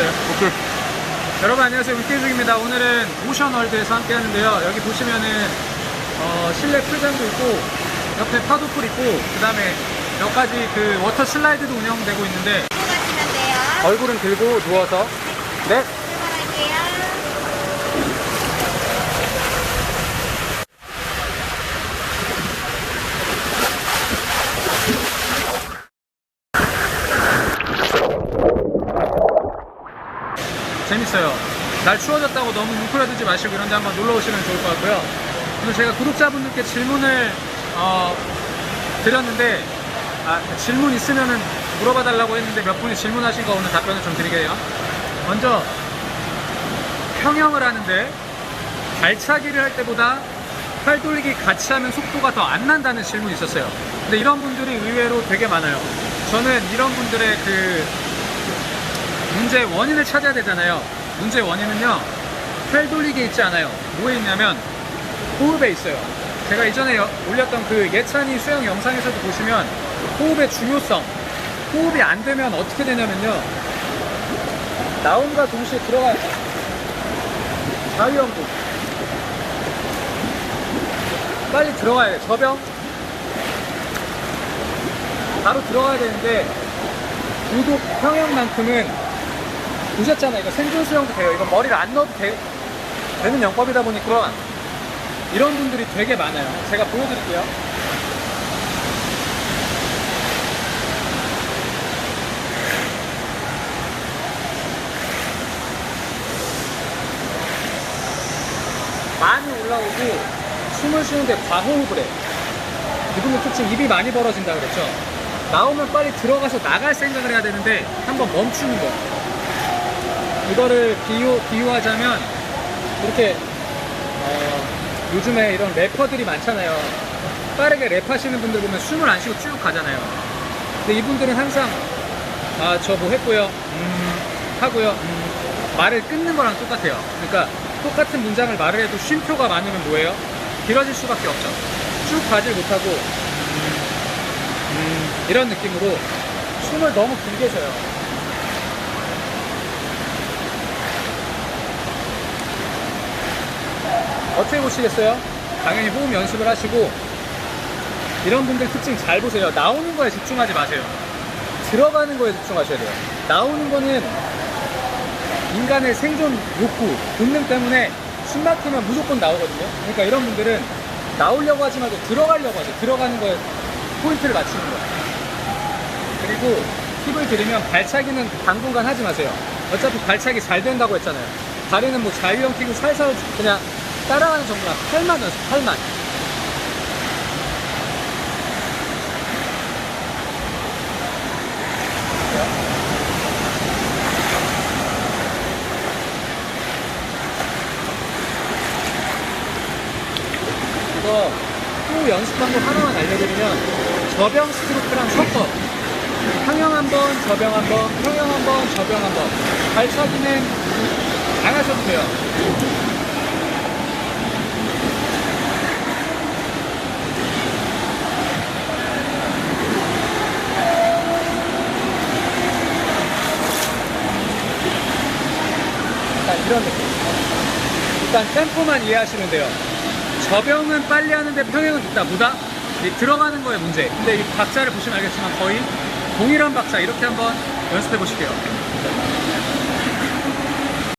됐어요. 오케이. 여러분 안녕하세요. 웃기중입니다. 오늘은 오션월드에서 함께 하는데요. 여기 보시면은 어, 실내 풀장도 있고 옆에 파도풀 있고 그 다음에 몇 가지 그 워터 슬라이드도 운영되고 있는데 들어가시면 돼요. 얼굴은 들고 누워서 네 출발할게요. 재밌어요. 날 추워졌다고 너무 뭉클어들지 마시고 이런 데 한번 놀러 오시면 좋을 것 같고요. 오늘 제가 구독자분들께 질문을 어, 드렸는데 아, 질문 있으면은 물어봐 달라고 했는데 몇 분이 질문하신 거 오늘 답변을 좀 드리게요. 먼저 평형을 하는데 발차기를 할 때보다 팔 돌리기 같이 하면 속도가 더 안 난다는 질문이 있었어요. 근데 이런 분들이 의외로 되게 많아요. 저는 이런 분들의 그 문제의 원인을 찾아야 되잖아요. 문제의 원인은요, 팔 돌리기에 있지 않아요. 뭐에 있냐면, 호흡에 있어요. 제가 이전에 여- 올렸던 그 예찬이 수영 영상에서도 보시면, 호흡의 중요성. 호흡이 안 되면 어떻게 되냐면요, 나옴과 동시에 들어가요. 자유형국. 빨리 들어가야 돼. 저병. 바로 들어가야 되는데, 유독 평형만큼은 보셨잖아요. 이거 생존 수영도 돼요. 이거 머리를 안 넣어도 돼, 되는 영법이다 보니까 이런 분들이 되게 많아요. 제가 보여드릴게요. 많이 올라오고 숨을 쉬는데 과호흡을 해. 이분은 특징 입이 많이 벌어진다 그랬죠. 나오면 빨리 들어가서 나갈 생각을 해야 되는데 한번 멈추는 거. 이거를 비유, 비유하자면 이렇게 어, 요즘에 이런 래퍼들이 많잖아요. 빠르게 랩하시는 분들 보면 숨을 안 쉬고 쭉 가잖아요. 근데 이분들은 항상 아 저 뭐 했고요, 음, 하고요, 음, 말을 끊는 거랑 똑같아요. 그러니까 똑같은 문장을 말을 해도 쉼표가 많으면 뭐예요? 길어질 수밖에 없죠. 쭉 가질 못하고 음, 음, 이런 느낌으로 숨을 너무 길게 쉬어요. 어떻게 보시겠어요? 당연히 호흡 연습을 하시고 이런 분들 특징 잘 보세요. 나오는 거에 집중하지 마세요. 들어가는 거에 집중하셔야 돼요. 나오는 거는 인간의 생존 욕구, 본능 때문에 숨 막히면 무조건 나오거든요. 그러니까 이런 분들은 나오려고 하지 말고 들어가려고 하죠. 들어가는 거에 포인트를 맞추는 거예요. 그리고 팁을 드리면 발차기는 당분간 하지 마세요. 어차피 발차기 잘 된다고 했잖아요. 다리는 뭐 자유형 끼고 살살 그냥 따라가는 팔만 연습, 팔만. 이거 또 연습 방법 하나만 알려드리면 저병 스트로크랑 섞어 평형 한 번, 저병 한 번, 평형 한 번, 저병 한 번. 발차기는 안 하셔도 돼요. 약간 이런 느낌. 일단 템포만 이해하시면 돼요. 저병은 빨리 하는데 평형은 있다. 이 들어가는 거에 문제. 근데 이 박자를 보시면 알겠지만 거의 동일한 박자 이렇게 한번 연습해 보실게요.